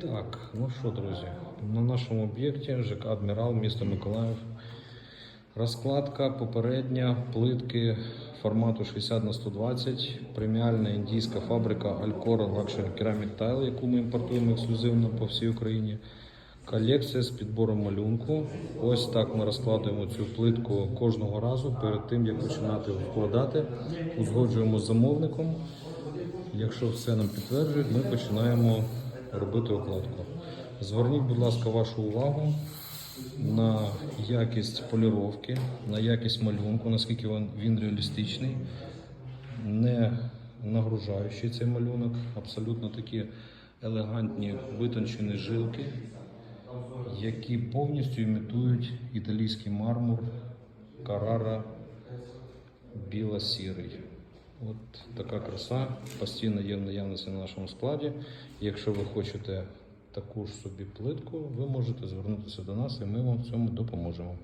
Так, ну що, друзі, на нашому об'єкті ЖК Адмірал, місто Миколаїв. Розкладка попередня плитки формату 60 на 120, преміальна індійська фабрика Alcora Luxury Ceramic Tile, яку ми імпортуємо ексклюзивно по всій Україні. Колекція з підбором малюнку. Ось так ми розкладуємо цю плитку кожного разу перед тим, як починати вкладати. Узгоджуємо з замовником. Якщо все нам підтверджують, ми починаємо робити укладку. Зверніть, будь ласка, вашу увагу на якість поліровки, на якість малюнку, наскільки він, він реалістичний, не нагружаючий цей малюнок, абсолютно такі елегантні витончені жилки, які повністю імітують італійський мармур Карара біло-сірий. От така краса постійно є в наявності на нашому складі. Якщо ви хочете таку ж собі плитку, ви можете звернутися до нас і ми вам в цьому допоможемо.